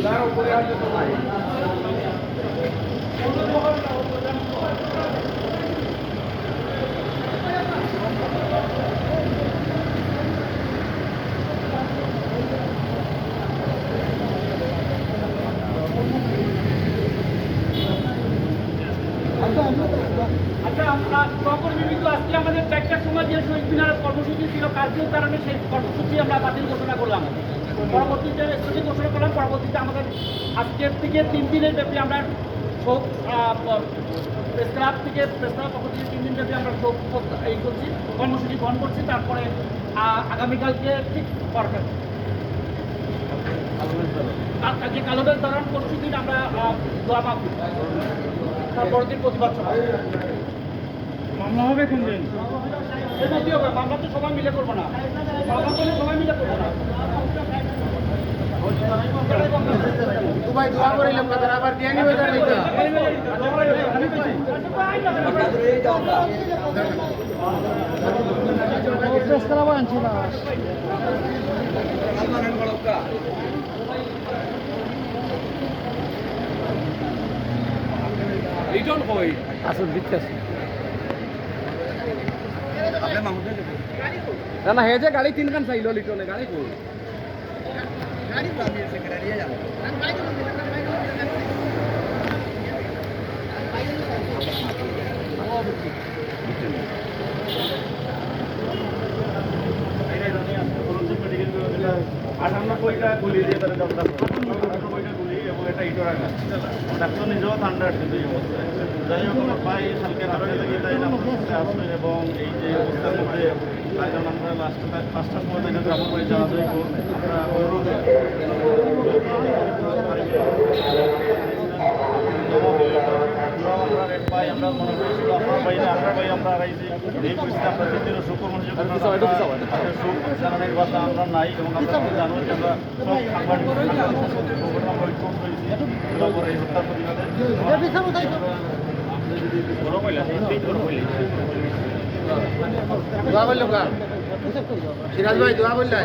Thank you. আচ্ছা আমরা সহকর্মী আজকে আমাদের চারটার সময় যে শহীদ কর্মসূচি ছিল, কার্যের কারণে সেই কর্মসূচি আমরা বাতিল ঘোষণা করলাম। পরবর্তীতে স্থগিত ঘোষণা করলাম, পরবর্তীতে আমাদের আজকের থেকে তিন দিনের ব্যাপী আমরা শোক প্রেস ক্লাব থেকে প্রেস ক্লাব পক্ষ থেকে তিন দিন ব্যাপী আমরা শোক এই করছি, কর্মসূচি গ্রহণ করছি, তারপরে আগামীকালকে ঠিক পরপর। আজকে কালোদের দরণ পরশু দিন আমরা দোয়া মাপ তারপরের দিন প্রতিবাদ সভা। মামলা হবে কোন দিন? এর মধ্যেই হবে? মামলা তো সবাই মিলে করব না। মামলা করলে সবাই মিলে করব না। দুবাই দোয়া করিলাম না তারা আবার দিয়ে নিবে তার এটা আসল দিতেছে না না হে যে গাড়ি তিনখান চাইল লিটনে গাড়ি কই? আটানব্বইটা গুলি দিয়ে তারা জব্দ করে আটানব্বইটা গুলি এবং এটা ইটোর আঘাত ডাক্তার কিন্তু যাই হোক, আমার ভাই কালকে তাই কাছে এবং এই যে অবস্থার মধ্যে এখন আমরা লাস্টটা পাঁচটার সময় থেকে যাওয়া যাইব মনে করি শুধু আপনার ভাই আমরা হারাইছি এই পরিস্থিতি আমরা দ্বিতীয় সুকর্মী কথা আমরা নাই এবং আমরা জানো যে আমরা সব সাংবাদিক আমরা ঐক্য হয়েছি তারপরে এই হত্যার প্রতিবাদে গরম হইলে গরম হইলে দোয়া বলল কা সিরাজ ভাই দোয়া বললেন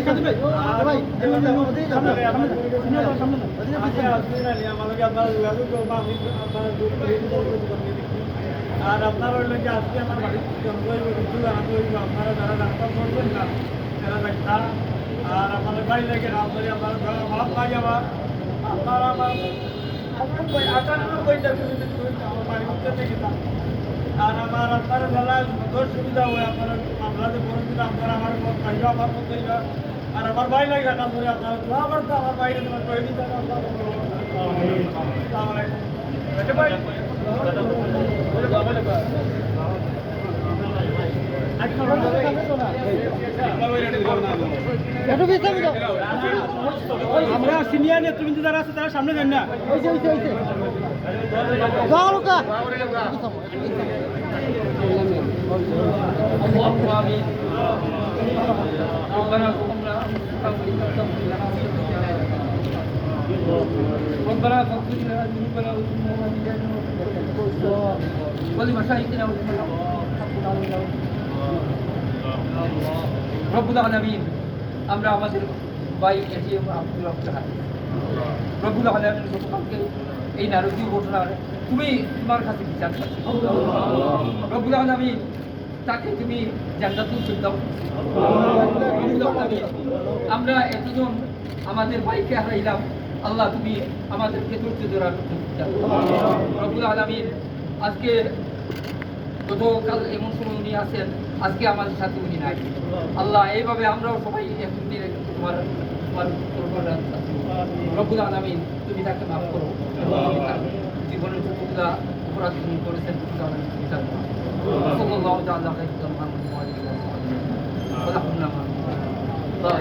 আরও বড় বড় বড় বড় বড় বড় আপনারা হইলেন যে আজকে আমার বাড়ির ওই আপনারা যারা ডাক্তার করবেন না যারা ডাক্তার আর আমাদের বাড়ি থেকে রামবাড়ি আমার ভাব ভাই আমার আপনারা আমার নব্বই আটানব্বইটা আমার বাড়ির মধ্যে থেকে আর আমার আপনারা যারা সুবিধা হয় আপনারা মামলাতে বলে দিলে আপনারা আমার পাইবা আমার মধ্যে আর আমার ভাই লাগে কাজ করে আপনারা দোয়া করতে আমার বাইরে তোমার কয়ে দিতে আমরা সিনিয়র নেতৃবৃন্দ যারা আছে তারা সামনে যান না। করিলাম কা ربنا فاغفر لنا ذنوبنا وذنوبنا ولمشايخنا রব্বুল আলামিন আমরা আমাদের ভাই এটিএম আব্দুল রহমান হাতে রব্বুল আলামিন গতকালকে এই নারকীয় ঘটনা তুমি তোমার কাছে বিচার করছ রব্বুল আলামিন তাকে তুমি জান্নাতুল আলামিন আমরা এতজন আমাদের ভাইকে হারাইলাম আল্লাহ তুমি আমাদেরকে ধৈর্য ধরার দাও রব্বুল আলামিন আজকে গতকাল এমন সময় উনি আছেন আজকে আমাদের সাথে উনি নাই। আল্লাহ এইভাবে আমরাও সবাই তোমার তোমার আছি। রব্বুল তুমি তাকে মাফ করো। জীবনের উপকূলা অপরাধ তিনি করেছেন বিচার আল্লাহ আল্লাহ